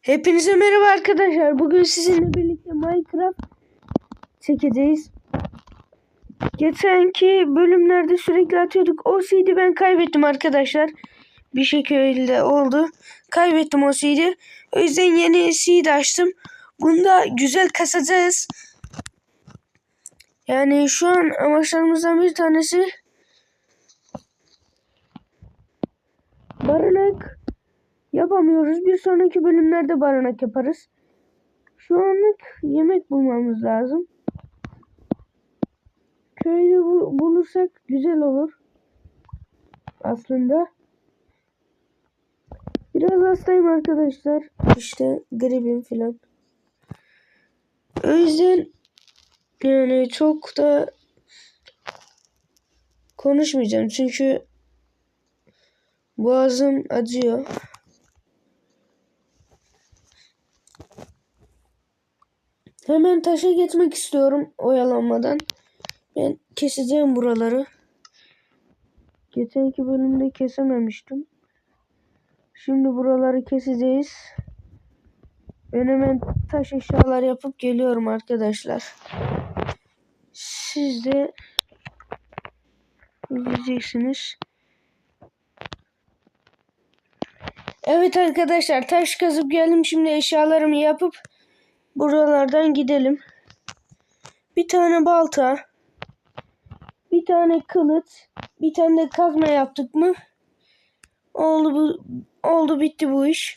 Hepinize merhaba arkadaşlar. Bugün sizinle birlikte Minecraft çekeceğiz. Geçenki bölümlerde sürekli atıyorduk. O CD ben kaybettim arkadaşlar. Bir şekilde oldu. Kaybettim o CD. O yüzden yeni CD açtım. Bunda güzel kasacağız. Yani şu an amaçlarımızdan bir tanesi barınak yapamıyoruz. Bir sonraki bölümlerde barınak yaparız. Şu anlık yemek bulmamız lazım. Köyde bu, bulursak güzel olur. Aslında. Biraz hastayım arkadaşlar. İşte gribim filan. O yüzden yani çok da konuşmayacağım. Çünkü boğazım acıyor. Hemen taşa geçmek istiyorum oyalanmadan. Ben keseceğim buraları. Geçenki bölümde kesememiştim. Şimdi buraları keseceğiz. Ben hemen taş eşyalar yapıp geliyorum arkadaşlar. Siz de izleyeceksiniz. Evet arkadaşlar taş kazıp geldim. Şimdi eşyalarımı yapıp buralardan gidelim. Bir tane balta, bir tane kılıç, bir tane de kazma yaptık mı? Oldu bu oldu bitti bu iş.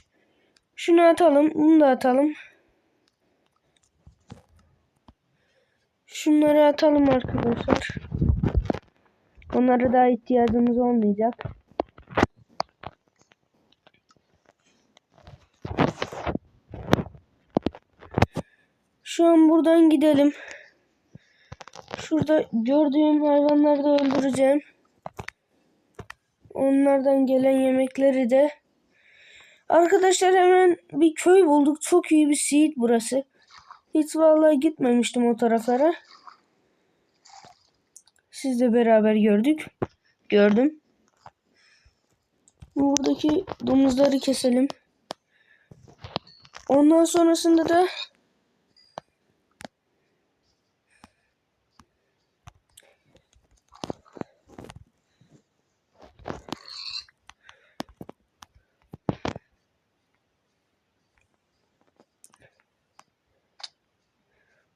Şunu atalım, bunu da atalım. Şunları atalım arkadaşlar. Onlara daha ihtiyacımız olmayacak. Şu an buradan gidelim. Şurada gördüğüm hayvanları da öldüreceğim. Onlardan gelen yemekleri de. Arkadaşlar hemen bir köy bulduk. Çok iyi bir seed burası. Hiç vallahi gitmemiştim o taraflara. Sizle beraber gördük. Gördüm. Buradaki domuzları keselim. Ondan sonrasında da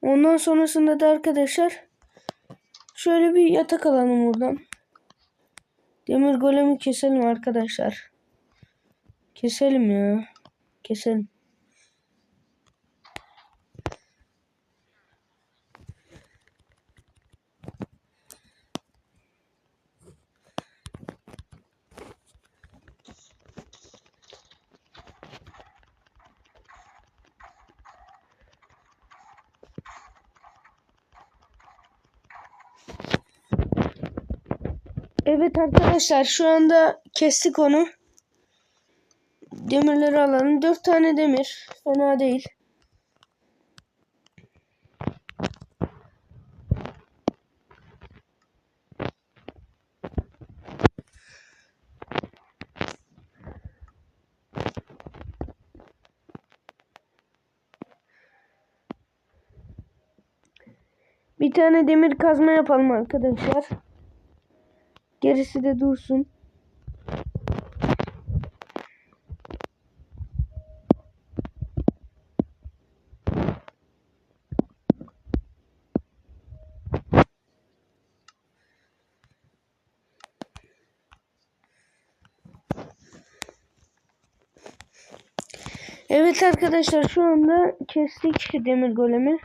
Ondan sonrasında da arkadaşlar şöyle bir yatak alalım buradan. Demir golemi keselim arkadaşlar. Keselim ya. Keselim. Arkadaşlar şu anda kestik onu. Demirleri alalım. Dört tane demir. Fena değil. Bir tane demir kazma yapalım arkadaşlar. Gerisi de dursun. Evet arkadaşlar şu anda kestik demir golemi.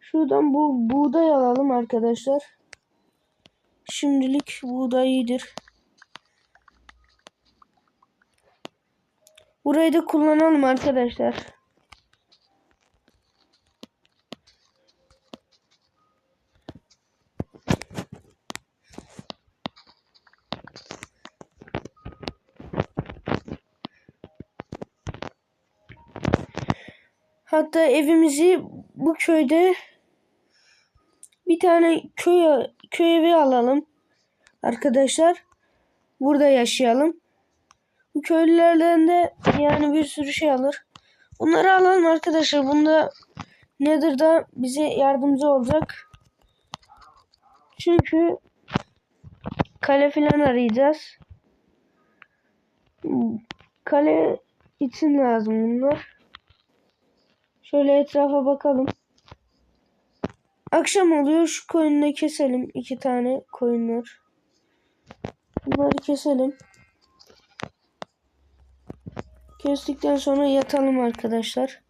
Şuradan bu buğday alalım arkadaşlar. Şimdilik buğday iyidir. Burayı da kullanalım arkadaşlar. Hatta evimizi bu köyde bir tane köy köy evi alalım. Arkadaşlar burada yaşayalım. Bu köylülerden de yani bir sürü şey alır. Bunları alalım arkadaşlar. Bunda nedir da bize yardımcı olacak. Çünkü kale filan arayacağız. Kale için lazım bunlar. Şöyle etrafa bakalım. Akşam oluyor. Şu koyunu keselim. iki tane koyunlar. Bunları keselim. Kestikten sonra yatalım arkadaşlar.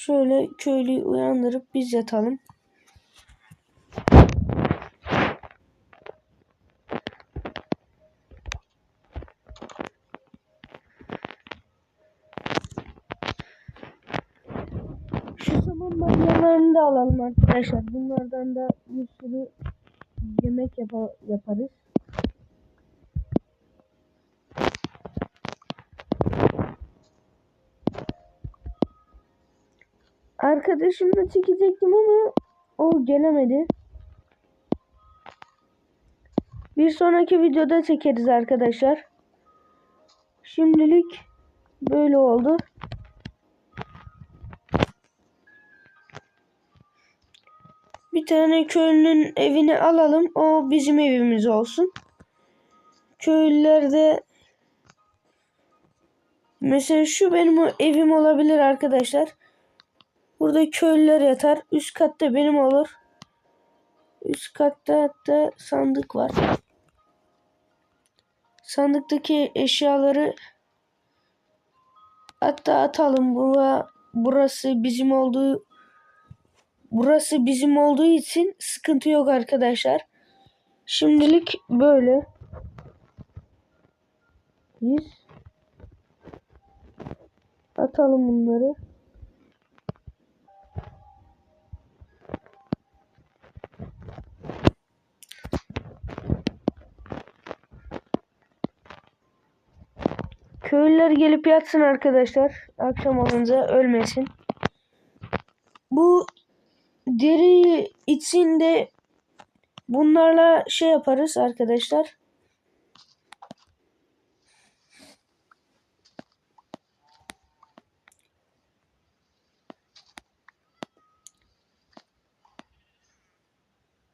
Şöyle köylüyü uyandırıp biz yatalım. Şu saman da alalım arkadaşlar. Bunlardan da bir sürü yemek yapa- yaparız. Arkadaşımla çekecektim ama o gelemedi. Bir sonraki videoda çekeriz arkadaşlar. Şimdilik böyle oldu. Bir tane köylünün evini alalım. O bizim evimiz olsun. Köylülerde mesela şu benim evim olabilir arkadaşlar. Burada köylüler yatar. Üst katta benim olur. Üst katta hatta sandık var. Sandıktaki eşyaları hatta atalım. Bura, burası bizim olduğu burası bizim olduğu için sıkıntı yok arkadaşlar. Şimdilik böyle. Biz atalım bunları. Köylüler gelip yatsın arkadaşlar. Akşam olunca ölmesin. Bu deri içinde bunlarla şey yaparız arkadaşlar.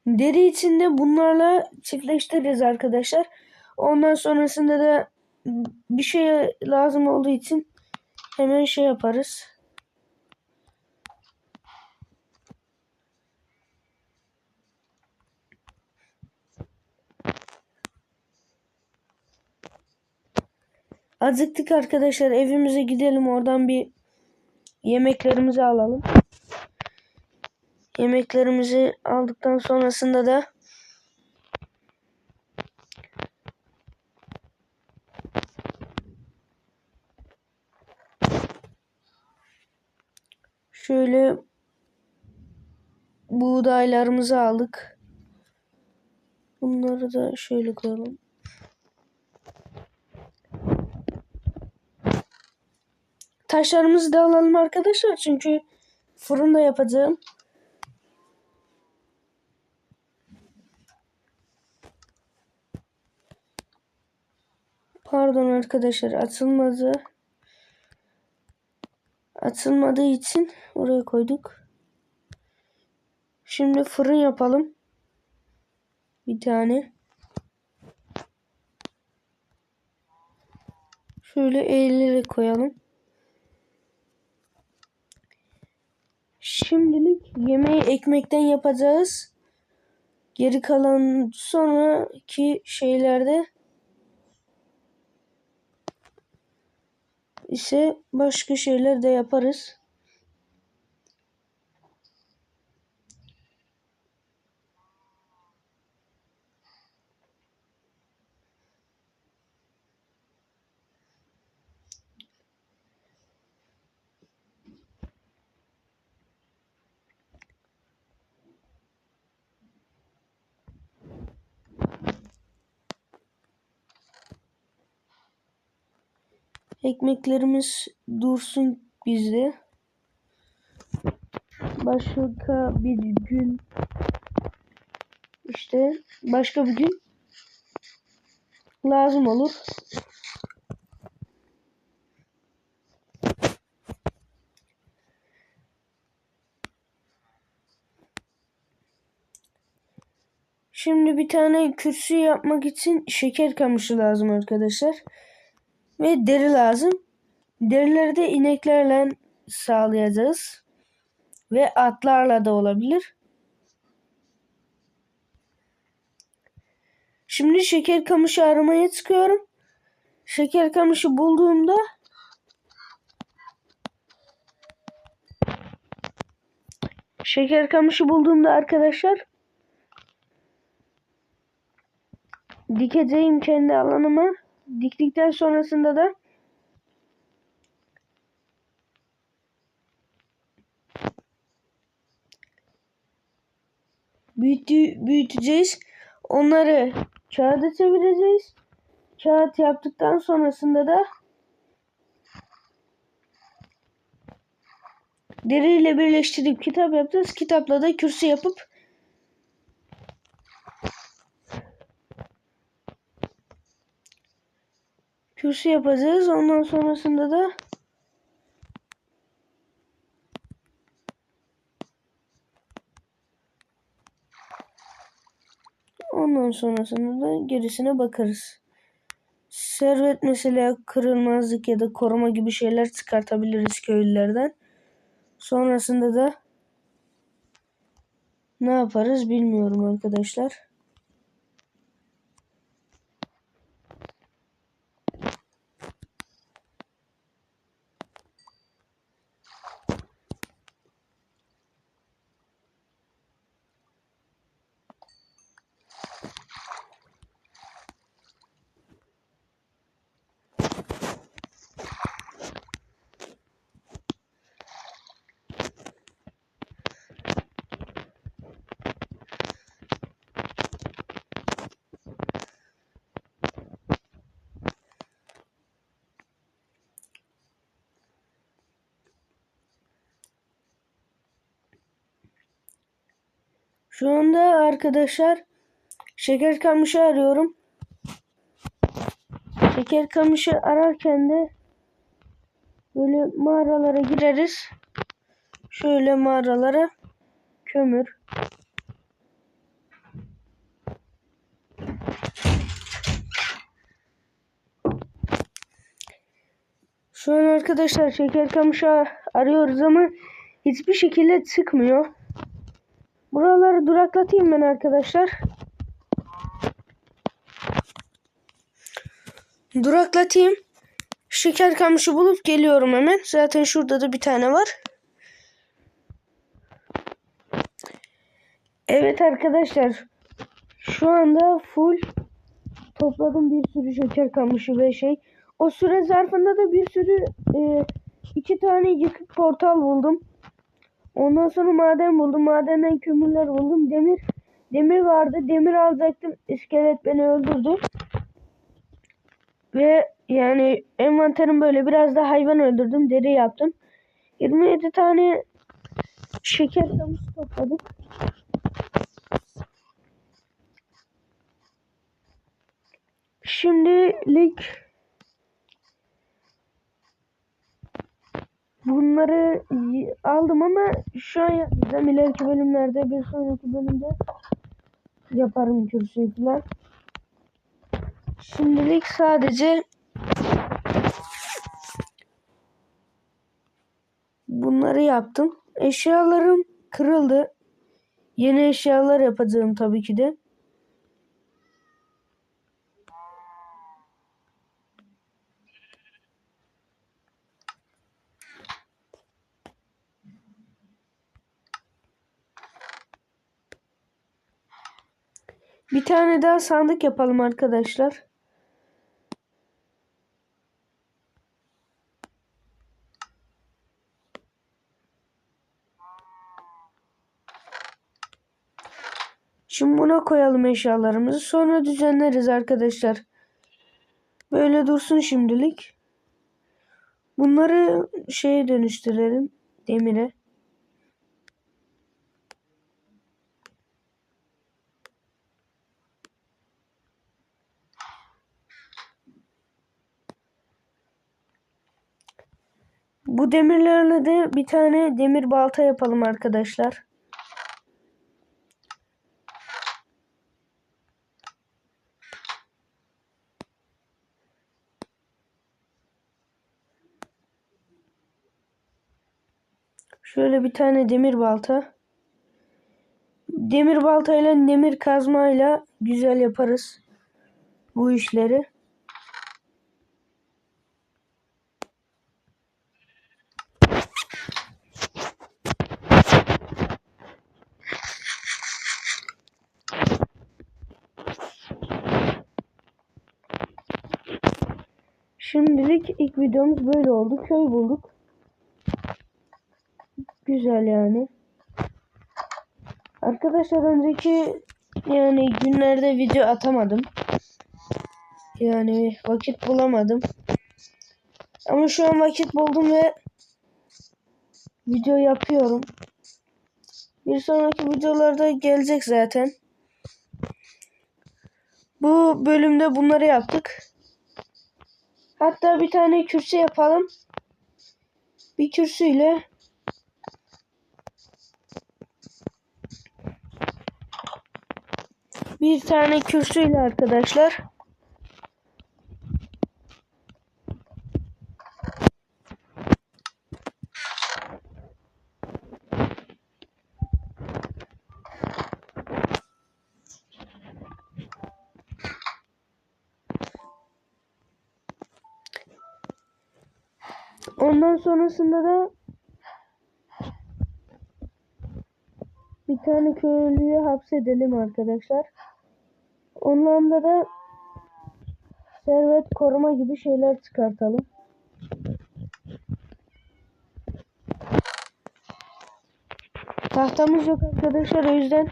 Deri içinde bunlarla çiftleştiririz arkadaşlar. Ondan sonrasında da bir şey lazım olduğu için hemen şey yaparız. Acıktık arkadaşlar. Evimize gidelim. Oradan bir yemeklerimizi alalım. Yemeklerimizi aldıktan sonrasında da şöyle buğdaylarımızı aldık. Bunları da şöyle koyalım. Taşlarımızı da alalım arkadaşlar çünkü fırında yapacağım. Pardon arkadaşlar açılmadı. Açılmadığı için oraya koyduk. Şimdi fırın yapalım. Bir tane. Şöyle eğilerek koyalım. Şimdilik yemeği ekmekten yapacağız. Geri kalan sonraki şeylerde ise başka şeyler de yaparız. Ekmeklerimiz dursun bizde. başka bir gün işte başka bir gün lazım olur. Şimdi bir tane kürsü yapmak için şeker kamışı lazım arkadaşlar. Ve deri lazım. Derileri de ineklerle sağlayacağız. Ve atlarla da olabilir. Şimdi şeker kamışı aramaya çıkıyorum. Şeker kamışı bulduğumda Şeker kamışı bulduğumda arkadaşlar dikeceğim kendi alanıma. Diktikten sonrasında da büyütü, büyüteceğiz. Onları kağıda çevireceğiz. Kağıt yaptıktan sonrasında da deriyle birleştirip kitap yapacağız. Kitapla da kürsü yapıp kürsü yapacağız. Ondan sonrasında da Ondan sonrasında da gerisine bakarız. Servet mesela kırılmazlık ya da koruma gibi şeyler çıkartabiliriz köylülerden. Sonrasında da ne yaparız bilmiyorum arkadaşlar. Şu anda arkadaşlar şeker kamışı arıyorum. Şeker kamışı ararken de böyle mağaralara gireriz. Şöyle mağaralara kömür. Şu an arkadaşlar şeker kamışı arıyoruz ama hiçbir şekilde çıkmıyor. Buraları duraklatayım ben arkadaşlar. Duraklatayım. Şeker kamışı bulup geliyorum hemen. Zaten şurada da bir tane var. Evet arkadaşlar. Şu anda full topladım bir sürü şeker kamışı ve şey. O süre zarfında da bir sürü e, iki tane yıkık portal buldum. Ondan sonra maden buldum. Madenden kömürler buldum. Demir demir vardı. Demir alacaktım. İskelet beni öldürdü. Ve yani envanterim böyle biraz da hayvan öldürdüm. Deri yaptım. 27 tane şeker kamışı topladık. Şimdilik bunları aldım ama şu an yapmayacağım. İleriki bölümlerde bir sonraki bölümde yaparım kürsüyü falan. Şimdilik sadece bunları yaptım. Eşyalarım kırıldı. Yeni eşyalar yapacağım tabii ki de. Bir tane daha sandık yapalım arkadaşlar. Şimdi buna koyalım eşyalarımızı. Sonra düzenleriz arkadaşlar. Böyle dursun şimdilik. Bunları şeye dönüştürelim. Demire. Bu demirlerle de bir tane demir balta yapalım arkadaşlar. Şöyle bir tane demir balta. Demir baltayla demir kazmayla güzel yaparız bu işleri. Şimdilik ilk videomuz böyle oldu. Köy bulduk. Güzel yani. Arkadaşlar önceki yani günlerde video atamadım. Yani vakit bulamadım. Ama şu an vakit buldum ve video yapıyorum. Bir sonraki videolarda gelecek zaten. Bu bölümde bunları yaptık. Hatta bir tane kürsü yapalım. Bir kürsüyle bir tane kürsüyle arkadaşlar Ondan sonrasında da bir tane köylüyü hapsedelim arkadaşlar. Ondan da servet koruma gibi şeyler çıkartalım. Tahtamız yok arkadaşlar o yüzden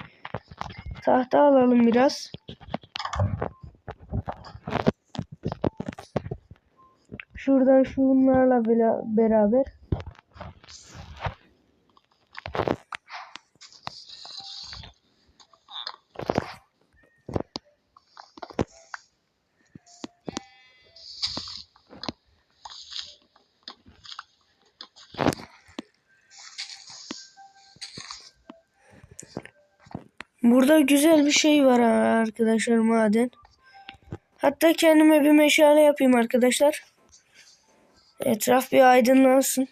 tahta alalım biraz. Şuradan şunlarla beraber. Burada güzel bir şey var arkadaşlar maden. Hatta kendime bir meşale yapayım arkadaşlar. Etraf bir aydınlansın.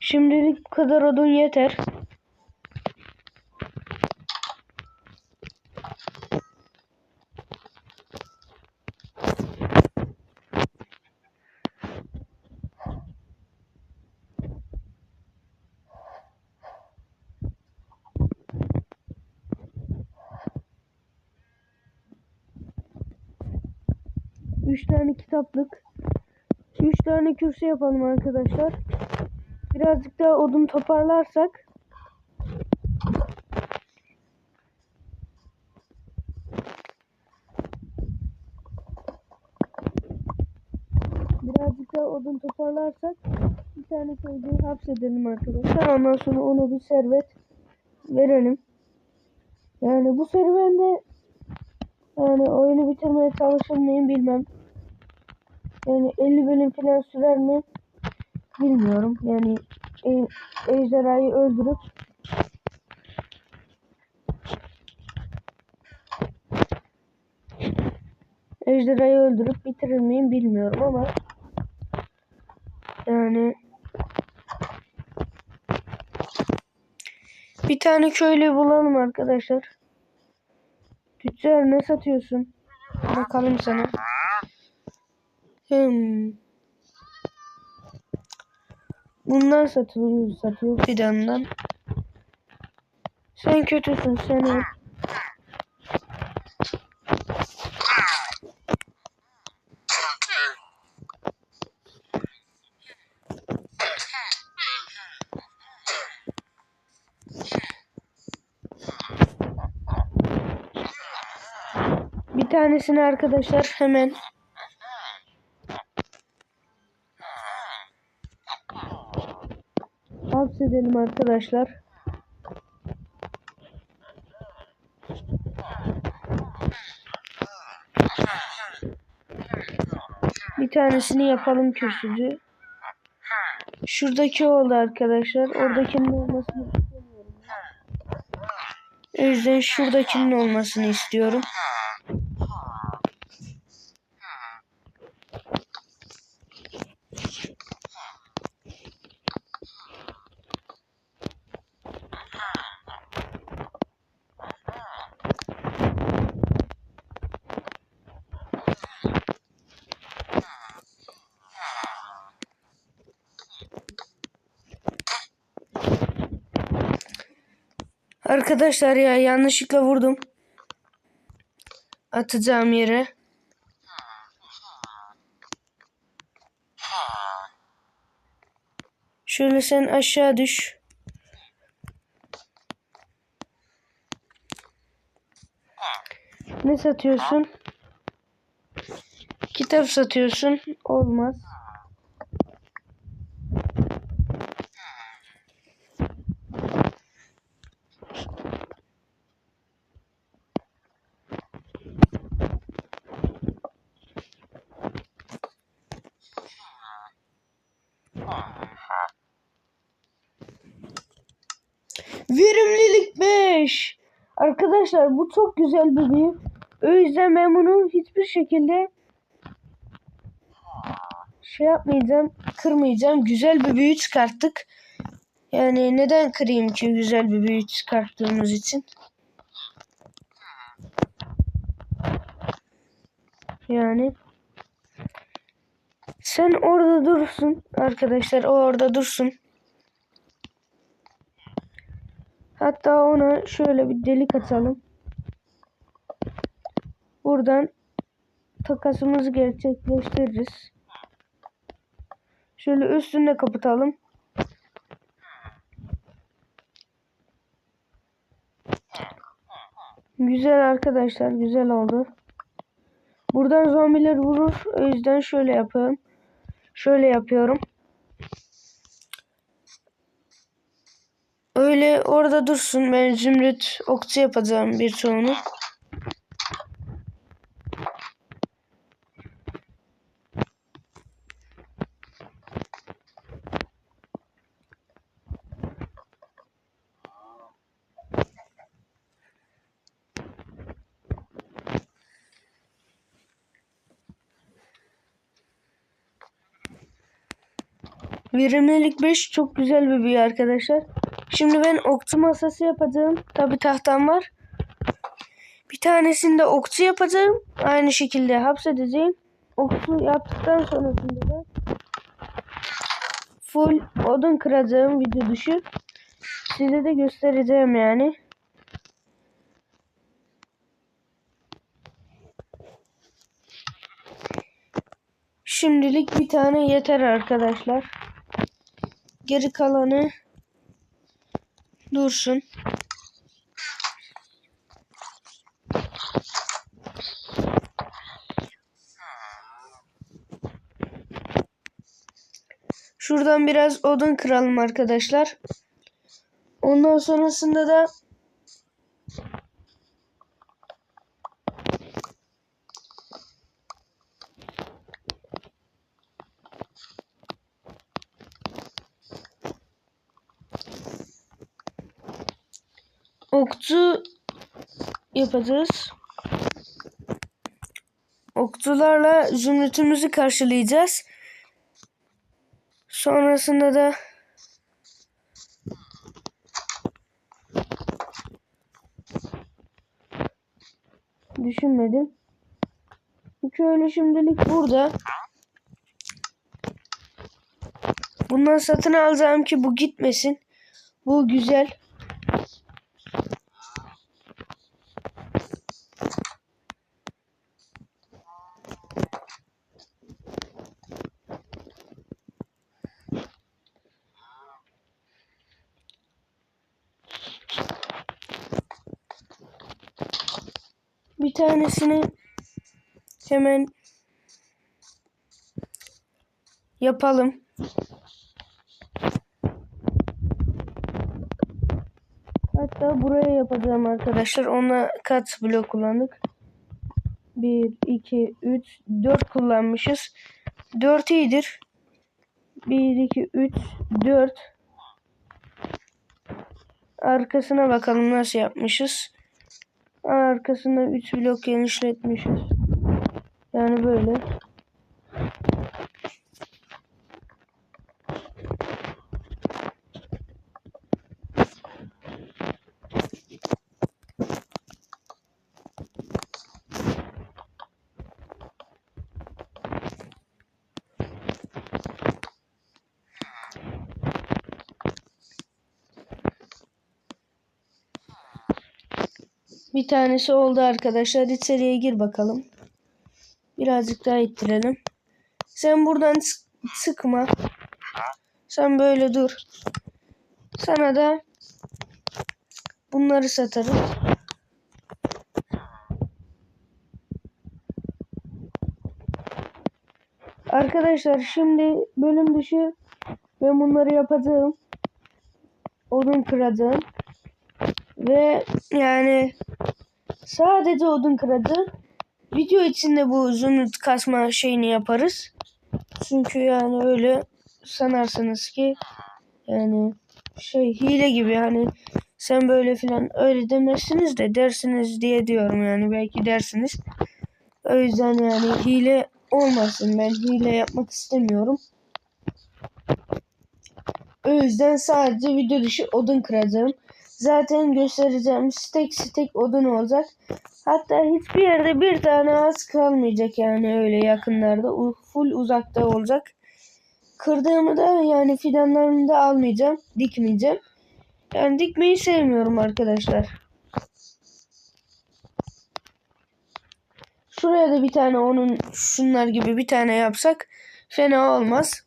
Şimdilik bu kadar odun yeter. Üç tane kitaplık. Üç tane kürsü yapalım arkadaşlar. Birazcık daha odun toparlarsak birazcık daha odun toparlarsak bir tane köydeyi hapsedelim arkadaşlar. Ondan sonra ona bir servet verelim. Yani bu serüvende yani oyunu bitirmeye çalışır mıyım bilmem. Yani 50 bölüm falan sürer mi bilmiyorum. Yani e, ejderhayı öldürüp ejderhayı öldürüp bitirir miyim bilmiyorum ama yani bir tane köylü bulalım arkadaşlar. Tüccar ne satıyorsun? Bakalım sana. Hmm. Bunlar satılıyor, satıyor fidandan. Sen kötüsün sen. Bir tanesini arkadaşlar hemen hapsedelim arkadaşlar. Bir tanesini yapalım kürsücü. Şuradaki oldu arkadaşlar. Oradakinin olmasını istemiyorum. O yüzden şuradakinin olmasını istiyorum. Arkadaşlar ya yanlışlıkla vurdum. Atacağım yere. Şöyle sen aşağı düş. Ne satıyorsun? Kitap satıyorsun. Olmaz. Verimlilik 5. Arkadaşlar bu çok güzel bir büyü. O yüzden ben bunu hiçbir şekilde şey yapmayacağım, kırmayacağım. Güzel bir büyü çıkarttık. Yani neden kırayım ki güzel bir büyü çıkarttığımız için? Yani sen orada dursun arkadaşlar. O orada dursun. Hatta ona şöyle bir delik açalım. Buradan takasımızı gerçekleştiririz. Şöyle üstünde kapatalım. Güzel arkadaşlar, güzel oldu. Buradan zombiler vurur. O yüzden şöyle yapıyorum. Şöyle yapıyorum. Öyle orada dursun. Ben zümrüt okçu yapacağım bir çoğunu. Verimlilik 5 çok güzel bir büyü arkadaşlar. Şimdi ben okçu masası yapacağım. Tabi tahtam var. Bir tanesini de okçu yapacağım. Aynı şekilde hapsedeceğim. Okçu yaptıktan sonrasında da full odun kıracağım video dışı. Size de göstereceğim yani. Şimdilik bir tane yeter arkadaşlar. Geri kalanı dursun. Şuradan biraz odun kıralım arkadaşlar. Ondan sonrasında da okçu yapacağız. Okçularla zümrütümüzü karşılayacağız. Sonrasında da düşünmedim. Bu köylü şimdilik burada. Bundan satın alacağım ki bu gitmesin. Bu güzel. Bir tanesini hemen yapalım. Hatta buraya yapacağım arkadaşlar. Ona kat blok kullandık. 1, 2, 3, 4 kullanmışız. 4 iyidir. 1, 2, 3, 4. Arkasına bakalım nasıl yapmışız. Arkasında 3 blok genişletmişiz. Yani böyle. Tanesi oldu arkadaşlar. İçeriye gir bakalım. Birazcık daha ittirelim. Sen buradan sık- sıkma. Sen böyle dur. Sana da bunları satarım. Arkadaşlar şimdi bölüm dışı ben bunları yapacağım. Odun kıracağım. Ve yani sadece odun kıracağım. Video içinde bu zümrüt kasma şeyini yaparız. Çünkü yani öyle sanarsınız ki yani şey hile gibi hani sen böyle filan öyle demezsiniz de dersiniz diye diyorum yani belki dersiniz. O yüzden yani hile olmasın ben hile yapmak istemiyorum. O yüzden sadece video dışı odun kıracağım. Zaten göstereceğim stek stek odun olacak. Hatta hiçbir yerde bir tane az kalmayacak yani öyle yakınlarda. Full uzakta olacak. Kırdığımı da yani fidanlarını da almayacağım. Dikmeyeceğim. Yani dikmeyi sevmiyorum arkadaşlar. Şuraya da bir tane onun şunlar gibi bir tane yapsak fena olmaz.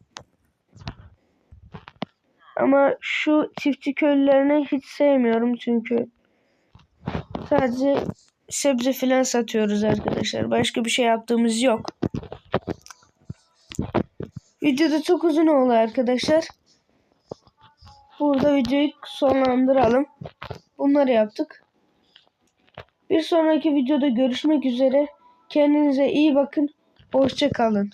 Ama şu çiftçi köylülerini hiç sevmiyorum çünkü sadece sebze filan satıyoruz arkadaşlar. Başka bir şey yaptığımız yok. Videoda çok uzun oldu arkadaşlar. Burada videoyu sonlandıralım. Bunları yaptık. Bir sonraki videoda görüşmek üzere. Kendinize iyi bakın. Hoşça kalın.